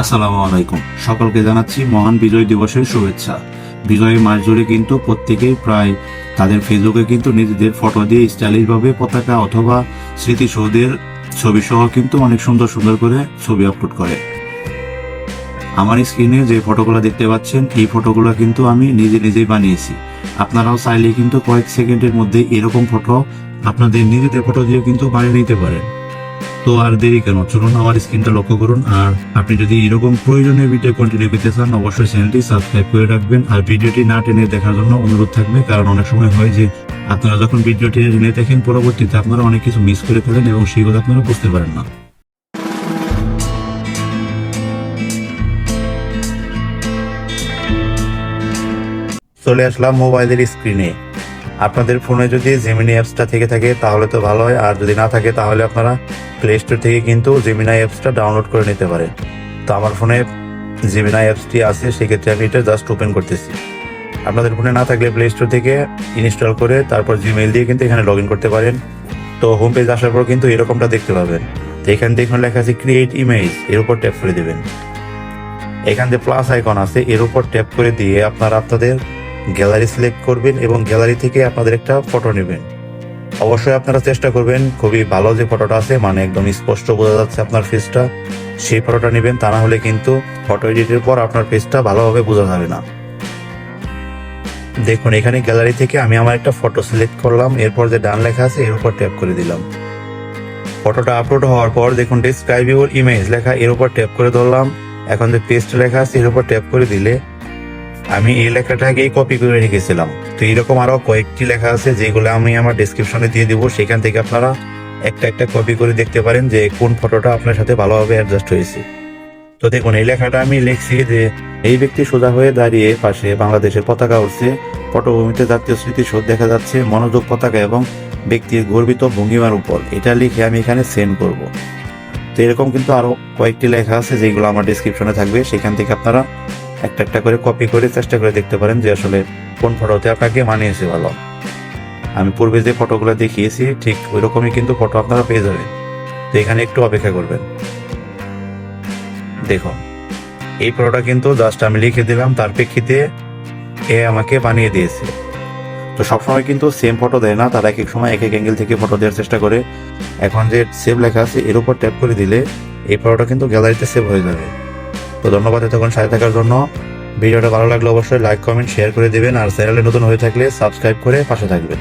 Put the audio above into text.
আসসালামু আলাইকুম। সকলকে জানাচ্ছি মহান বিজয় দিবসের শুভেচ্ছা। বিজয়ের মাস জুড়ে কিন্তু প্রত্যেকেই প্রায় তাদের ফেসবুকে কিন্তু নিজেদের ফটো দিয়ে স্টাইলিশভাবে পতাকা অথবা স্মৃতিসৌধের ছবি সহ কিন্তু অনেক সুন্দর সুন্দর করে ছবি আপলোড করে। আমার স্ক্রিনে যে ফটোগুলো দেখতে পাচ্ছেন, এই ফটোগুলো কিন্তু আমি নিজে নিজেই বানিয়েছি। আপনারাও চাইলে কিন্তু কয়েক সেকেন্ডের মধ্যে এরকম ফটো আপনাদের নিজেদের ফটো দিয়ে কিন্তু বানিয়ে নিতে পারেন। তো আর দেরি কেন? চলুন আমার স্ক্রিনটা লক্ষ্য করুন। আর আপনি যদি এরকম প্রয়োজনীয় ভিডিও কন্টিনিউ পেতে চান, অবশ্যই চ্যানেলটি সাবস্ক্রাইব করে রাখবেন। আর ভিডিওটি না টেনে দেখার জন্য অনুরোধ থাকবে, কারণ অনেক সময় হয় যে আপনারা যখন ভিডিওটি টেনে দেখেন, পরবর্তীতে আপনারা অনেক কিছু মিস করে ফেলেন এবং সেগুলো আপনারা বুঝতে পারেন না। চলে আসলাম মোবাইলের স্ক্রিনে আপনাদের ফোনে যদি জেমিনি অ্যাপসটা থেকে থাকে, তাহলে তো ভালো হয়। আর যদি না থাকে, তাহলে আপনারা প্লে স্টোর থেকে কিন্তু জেমিনাই অ্যাপসটা ডাউনলোড করে নিতে পারেন। তো আমার ফোনে জেমিনাই অ্যাপসটি আছে, সেক্ষেত্রে আমি এটা জাস্ট ওপেন করতেছি। আপনাদের ফোনে না থাকলে প্লে স্টোর থেকে ইনস্টল করে, তারপর জিমেইল দিয়ে কিন্তু এখানে লগ ইন করতে পারেন। তো হোম পেজ আসার পর কিন্তু এরকমটা দেখতে পাবেন। তো এখান থেকে এখানে লেখা আছে ক্রিয়েট ইমেজ এর উপর ট্যাপ করে দেবেন। এখান থেকে প্লাস আইকন আছে, এর উপর ট্যাপ করে দিয়ে আপনারা আপনাদের গ্যালারি সিলেক্ট করবেন এবং গ্যালারি থেকে আপনাদের একটা ফটো নেবেন। অবশ্যই আপনারা চেষ্টা করবেন, খুবই ভালো যে ফটোটা আছে মানে একদম স্পষ্ট বোঝা যাচ্ছে আপনার ফেসটা সেই ফটোটা নেবেন, তা না হলে কিন্তু ফটো এডিটের পর আপনার ফেসটা ভালোভাবে বোঝা যাবে না। দেখুন, এখানে গ্যালারি থেকে আমি আমার একটা ফটো সিলেক্ট করলাম, এরপর যে ডান লেখা আছে, এর উপর ট্যাপ করে দিলাম। ফটোটা আপলোড হওয়ার পর দেখুন ডিসক্রাইব ইউর ইমেজ লেখা, এর উপর ট্যাপ করে ধরলাম। এখন যে পেস্ট লেখা আছে, এর উপর ট্যাপ করে দিলে আমি এই লেখাটাকেই কপি করে রেখেছিলাম। তো এরকম আরও কয়েকটি লেখা আছে, যেগুলো আমি আমার ডেসক্রিপশনে দিয়ে দিব। সেখান থেকে আপনারা একটা একটা কপি করে দেখতে পারেন যে কোন ফটোটা আপনার সাথে ভালোভাবে অ্যাডজাস্ট হয়েছে। তো দেখুন, এই লেখাটা আমি লিখছি যে, এই ব্যক্তি সোজা হয়ে দাঁড়িয়ে পাশে বাংলাদেশের পতাকা উঠছে পটভূমিতে জাতীয় স্মৃতি স্মৃতিসৌধ দেখা যাচ্ছে, মনোযোগ পতাকা এবং ব্যক্তির গর্বিত ভঙ্গিমার উপর। এটা লিখে আমি এখানে সেন্ড করব। তো এরকম কিন্তু আরও কয়েকটি লেখা আছে, যেগুলো আমার ডিসক্রিপশনে থাকবে। সেখান থেকে আপনারা একটা একটা করে কপি করে চেষ্টা করে দেখতে পারেন যে আসলে কোন ফটোতে আপনাকে মানিয়েছে ভালো। আমি পূর্বে যে ফটোগুলো দেখিয়েছি, ঠিক ওই রকমই কিন্তু ফটো আপনারা পেয়ে যাবেন। তো এখানে একটু অপেক্ষা করবেন। দেখুন, এই ফটোটা কিন্তু জাস্ট আমি লিখে দিলাম, তার প্রেক্ষিতে এ আমাকে বানিয়ে দিয়েছে। তো সবসময় কিন্তু সেম ফটো দেয় না, তারা এক এক সময় এক এক অ্যাঙ্গেল থেকে ফটো দেওয়ার চেষ্টা করে। এখন যে সেভ লেখা আছে, এর উপর ট্যাপ করে দিলে এই ফটোটা কিন্তু গ্যালারিতে সেভ হয়ে যাবে। তো ধন্যবাদ এতক্ষণ সাথে থাকার জন্য। ভিডিওটা ভালো লাগলে অবশ্যই লাইক কমেন্ট শেয়ার করে দেবেন। আর চ্যানেলে নতুন হয়ে থাকলে সাবস্ক্রাইব করে পাশে থাকবেন।